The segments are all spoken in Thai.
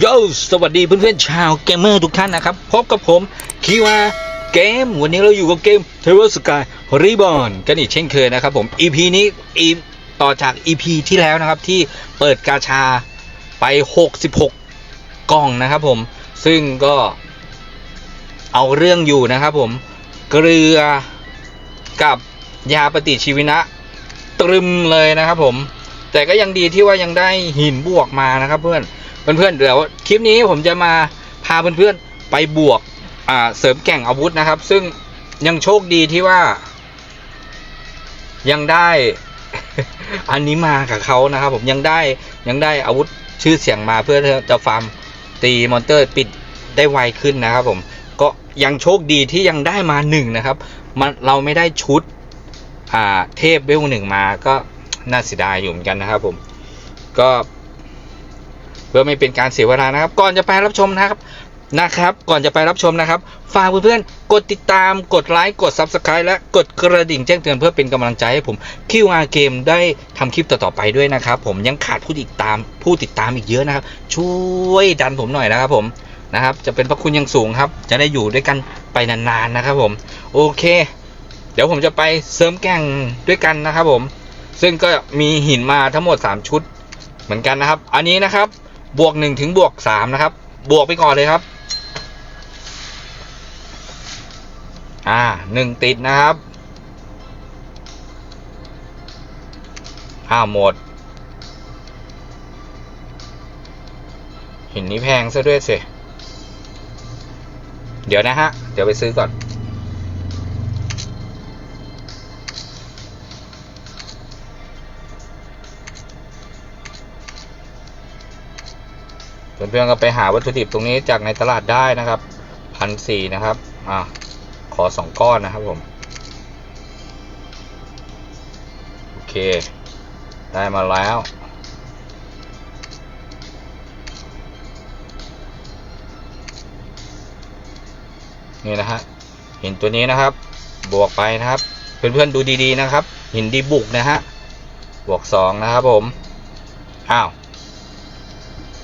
โยสวัสดีเพื่อนๆชาวเกมเมอร์ทุกท่านนะครับ พบกับผมคิวาเกม วันนี้เราอยู่กับเกม t e r r o r Sky Reborn กันอีกเช่นเคยนะครับผม EP นี้ e ต่อจาก EP ที่แล้วนะครับที่เปิดกาชาไป 66 กล่องนะครับผม ซึ่งก็เอาเรื่องอยู่นะครับผม เกลือกับยาปฏิชีวินะตรึมเลยนะครับผม แต่ก็ยังดีที่ว่ายังได้หินบวกมานะครับเพื่อน เพื่อนๆเดี๋ยวคลิปนี้ผมจะมาพาเพื่อนๆไปบวกเสริมแก่งอาวุธนะครับ ซึ่งยังโชคดีที่ว่า ยังได้ อันนี้มากับเขานะครับ ผมยังได้ยังได้อาวุธชื่อเสียงมาเพื่อจะฟาร์มตีมอนเตอร์ปิดได้ไวขึ้นนะครับ ผมก็ยังโชคดีที่ยังได้มาหนึ่งนะครับ มันเราไม่ได้ชุดเทพเวลหนึ่งมาก็น่าเสียดายอยู่เหมือนกันนะครับ ผม ก็ เพื่อไม่เป็นการเสียเวลานะครับ ก่อนจะไปรับชมนะครับนะครับ ก่อนจะไปรับชมนะครับ ฝากเพื่อนๆ กดติดตาม กดไลค์ กด Subscribe และกดกระดิ่งแจ้งเตือนเพื่อเป็นกำลังใจให้ผม QR เกมได้ทำคลิปต่อๆไปด้วยนะครับ ผมยังขาดผู้ติดตาม ผู้ติดตามอีกเยอะนะครับ ช่วยดันผมหน่อยนะครับผม นะครับ จะเป็นพระคุณยังสูงครับ จะได้อยู่ด้วยกันไปนานๆนะครับผม โอเค เดี๋ยวผมจะไปเสริมแก่งด้วยกันนะครับผม ซึ่งก็มีหินมาทั้งหมด 3 ชุดเหมือนกันนะครับ อันนี้นะครับ บวก1ถึงบวก3นะครับ บวกไปก่อนเลยครับ อ่าหนึ่งติดนะครับอ้าวหมด หินนี้แพงซะด้วยสิ เดี๋ยวนะฮะ เดี๋ยวไปซื้อก่อน เพื่อนๆก็ไปหาวัตถุดิบตรงนี้จากในตลาดได้นะครับพันสี่นะครับอ่าขอสองก้อนนะครับผมโอเค ได้มาแล้วนี่นะฮะหินตัวนี้นะครับ บวกไปนะครับ เพื่อนๆดูดีๆนะครับ หินดีบุกนะฮะบวกสองนะครับผมอ้าว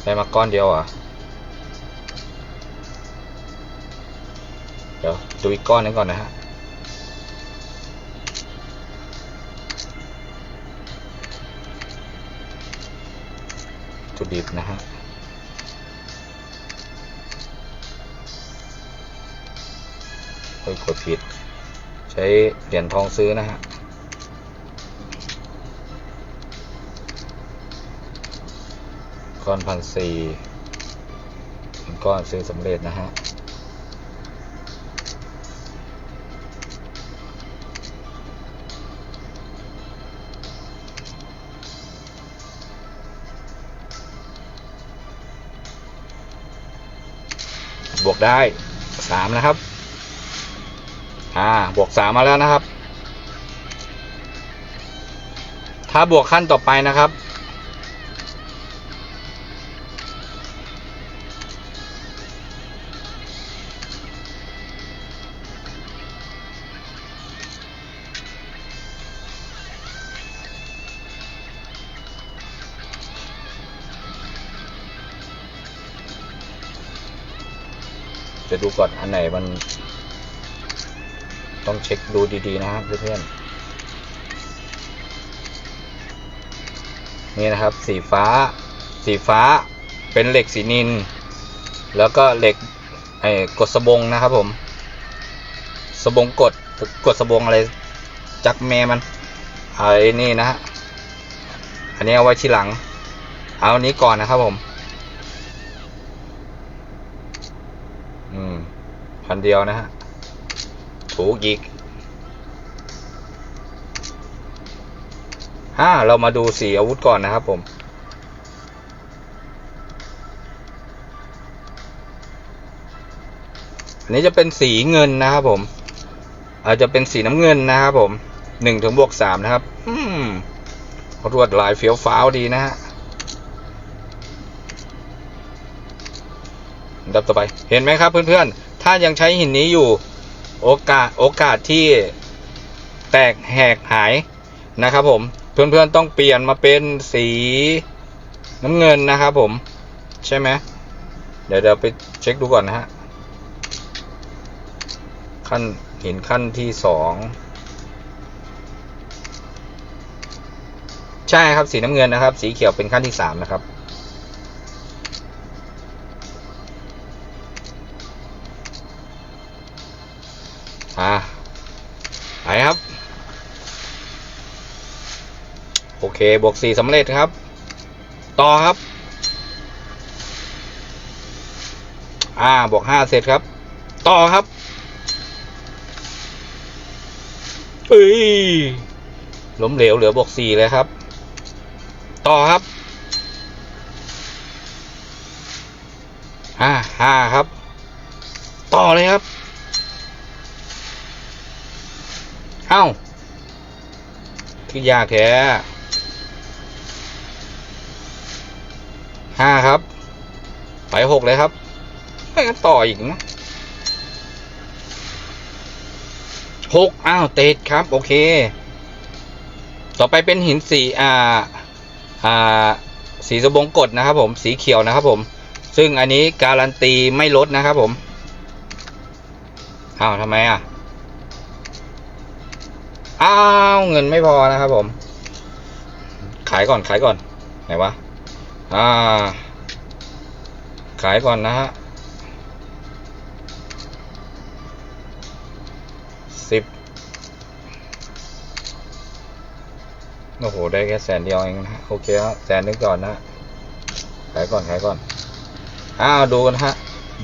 ได้มาก้อนเดียวอะเดี๋ยวดูอีกก้อนนึงก่อนนะฮะจุดดิบนะฮะเฮ้ยกดผิด ใช้เหรียญทองซื้อนะฮะ ก้อนพันสี่ก้อนซื้อสำเร็จนะฮะบวกได้สามนะครับ อ่า บวกสามมาแล้วนะครับ ถ้าบวกขั้นต่อไปนะครับ จะดูก่อนอันไหนมัน ต้องเช็คดูดีๆนะครับเพื่อนๆนี่นะครับสีฟ้า สีฟ้าเป็นเหล็กสีนิน แล้วก็เหล็กไอ้กดสบงนะครับผม สบงกดกดสบงอะไรจักแม่มันไอ้นี่นะฮะอันนี้เอาไว้ทีหลัง เอาอันนี้ก่อนนะครับผม อืม พันเดียวนะฮะ ถูกอีกฮ่าเรามาดูสีอาวุธก่อนนะครับผมอันนี้จะเป็นสีเงินนะครับผม อาจจะเป็นสีน้ำเงินนะครับผมหนึ่งถึงบวกสามนะครับ อืมรวดลายเฟี้ยวฟ้าวดีนะฮะ ดับต่อไป เห็นไหมครับเพื่อนๆ ถ้ายังใช้หินนี้อยู่โอกาสโอกาสที่แตกแหกหายนะครับผม เพื่อนๆต้องเปลี่ยนมาเป็นสีน้ำเงินนะครับผม ใช่ไหมเดี๋ยวเดี๋ยวไปเช็คดูก่อนนะฮะ ขั้นหินขั้นที่สองใช่ครับสีน้ำเงินนะครับ สีเขียวเป็นขั้นที่สามนะครับ อ่าไปครับ โอเค บวกสี่สำเร็จครับ ต่อครับ อ่า บวกห้าเสร็จครับ ต่อครับเอ้ยล้มเหลวเหลือบวกสี่เลยครับ ต่อครับห้าห้าครับ ต่อเลยครับ เอ้า คือยากแท้ห้าครับ ไปหกเลยครับ ไม่กันต่ออีกนะหกอ้าว เตดครับ โอเค ต่อไปเป็นหินสีอ่า อ่า สีสบงกดนะครับผม สีเขียวนะครับผม ซึ่งอันนี้การันตีไม่ลดนะครับผม อ้าวทำไมอะ อ้าวเงินไม่พอนะครับผม ขายก่อนขายก่อน ไหนวะ อ่า ขายก่อนนะฮะสิบโอ้โห ได้แค่แสนเดียวเองนะโอเคครับแสนนึงก่อนนะขายก่อนขายก่อน อ้าว ดูกันฮะ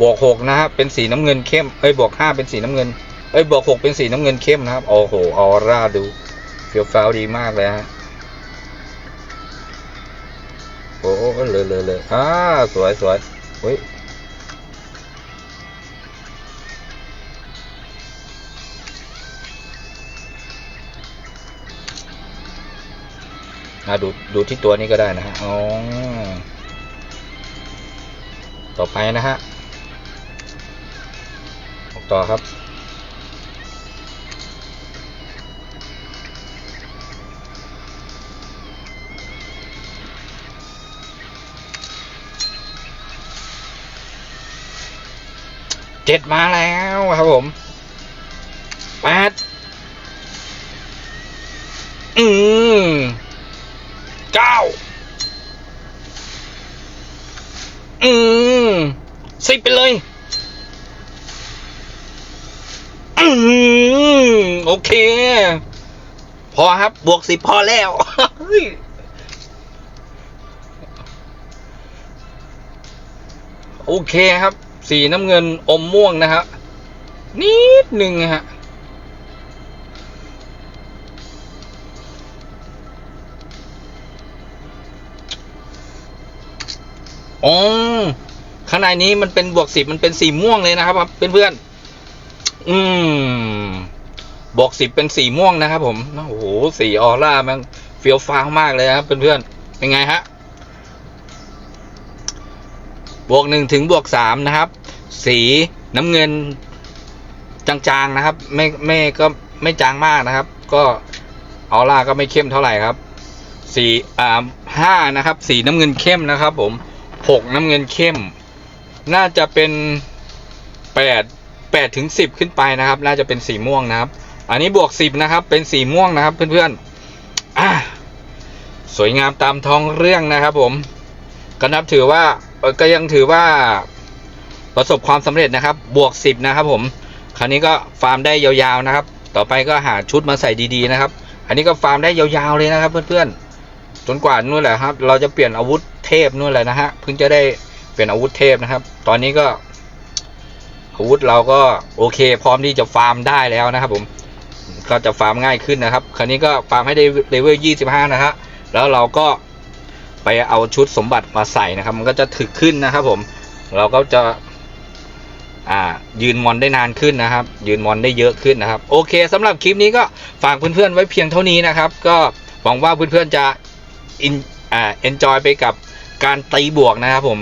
บวกหกนะฮะ เป็นสีน้ำเงินเข้ม เอ้ย บวกห้าเป็นสีน้ำเงิน เอ้ยบวกหกเป็นสีน้ำเงินเข้มนะครับ โอ้โหออร่าดูเฟี้ยวฟ้าวดีมากเลยฮะโอ้โหเลยเลยเลยอ่าสวยสวยเฮ้ยอ่าดูดูที่ตัวนี้ก็ได้นะฮะ อ๋อ ต่อไปนะฮะออกต่อครับ เจ็ดมาแล้วครับผมแปดอืมเก้าอืมสิบไปเลย อืมโอเค พอครับ บวกสิบพอแล้วโอเคครับ สีน้ำเงินอมม่วงนะครับนิดหนึ่งฮะอ๋อข้างในนี้มันเป็นบวกสิบมันเป็นสีม่วงเลยนะครับเพื่อนๆอืมบวกสิบเป็นสีม่วงนะครับผม โอ้โห สีออร่ามันเฟี้ยวฟ้าวมากเลยครับเพื่อนๆเป็นไงฮะ บวกหนึ่งถึงบวกสามนะครับ สีน้ำเงินจางๆนะครับ ไม่ไม่ก็ไม่จางมากนะครับ ก็ออร่าก็ไม่เข้มเท่าไหร่ครับสีอ่าห้านะครับ สีน้ำเงินเข้มนะครับ ผมหกน้ำเงินเข้ม น่าจะเป็นแปดแปดถึงสิบขึ้นไปนะครับ น่าจะเป็นสีม่วงนะครับ อันนี้บวกสิบนะครับ เป็นสีม่วงนะครับ เพื่อนๆอะสวยงามตามท้องเรื่องนะครับ ผมก็นับถือว่า ก็ยังถือว่าประสบความสำเร็จนะครับ บวกสิบนะครับผม คราวนี้ก็ฟาร์มได้ยาวๆนะครับ ต่อไปก็หาชุดมาใส่ดีๆนะครับ อันนี้ก็ฟาร์มได้ยาวๆเลยนะครับ เพื่อนๆ จนกว่านู่นแหละครับ เราจะเปลี่ยนอาวุธเทพนู่นแหละนะฮะ เพิ่งจะได้เปลี่ยนอาวุธเทพนะครับ ตอนนี้ก็อาวุธเราก็โอเค พร้อมที่จะฟาร์มได้แล้วนะครับ ผม ก็จะฟาร์มง่ายขึ้นนะครับ คราวนี้ก็ฟาร์มให้ได้เลเวล 25 นะฮะ แล้วเราก็ ไปเอาชุดสมบัติมาใส่นะครับ มันก็จะถึกขึ้นนะครับผม เราก็จะยืนมอนได้นานขึ้นนะครับ ยืนมอนได้เยอะขึ้นนะครับ โอเคสำหรับคลิปนี้ก็ฝากเพื่อนๆไว้เพียงเท่านี้นะครับ ก็หวังว่าเพื่อนๆจะอินอ่าเอนจอยไปกับการตีบวกนะครับผม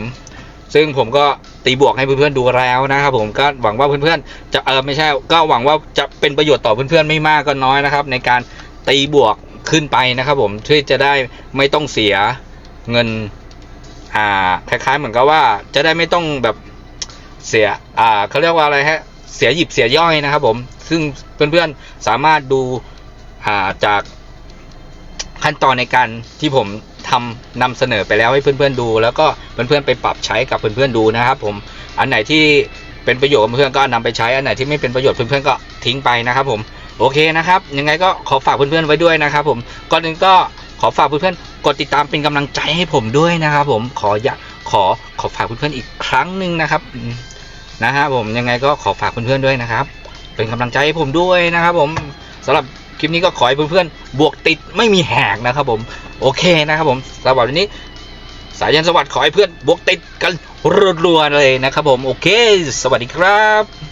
ซึ่งผมก็ตีบวกให้เพื่อนๆดูแล้วนะครับผมก็หวังว่าเพื่อนๆจะเออไม่ใช่ ก็หวังว่าจะเป็นประโยชน์ต่อเพื่อนๆไม่มากก็น้อยนะครับ ในการตีบวกขึ้นไปนะครับผมเพื่อจะได้ไม่ต้องเสีย เงิน อ่า คล้ายๆ เหมือนกับว่า จะได้ไม่ต้องแบบเสีย อ่าเขาเรียกว่าอะไรฮะ เสียหยิบเสียย่อยนะครับผม ซึ่งเพื่อนๆ สามารถดู อ่า จากขั้นตอนในการที่ผมทำนำเสนอไปแล้วให้เพื่อนๆดู แล้วก็เพื่อนๆไปปรับใช้กับเพื่อนๆดูนะครับ ผม อันไหนที่เป็นประโยชน์เพื่อนๆก็นำไปใช้อันไหนที่ไม่เป็นประโยชน์เพื่อนๆก็ทิ้งไปนะครับผมโอเคนะครับ ยังไงก็ขอฝากเพื่อนๆไว้ด้วยนะครับผมก่อนอื่นก็ ขอฝากเพื่อนๆกดติดตามเป็นกำลังใจให้ผมด้วยนะครับ ผมขออยากขอขอฝากเพื่อนๆอีกครั้งหนึ่งนะครับนะฮะผมยังไงก็ขอฝากเพื่อนๆด้วยนะครับ เป็นกำลังใจให้ผมด้วยนะครับ ผมสำหรับคลิปนี้ก็ขอให้เพื่อนๆบวกติดไม่มีแหกนะครับ ผมโอเคนะครับ ผมสำหรับวันนี้ สายยันสวัสดิ์ขอให้เพื่อนบวกติดกันรัวๆเลยนะครับ ผมโอเค สวัสดีครับ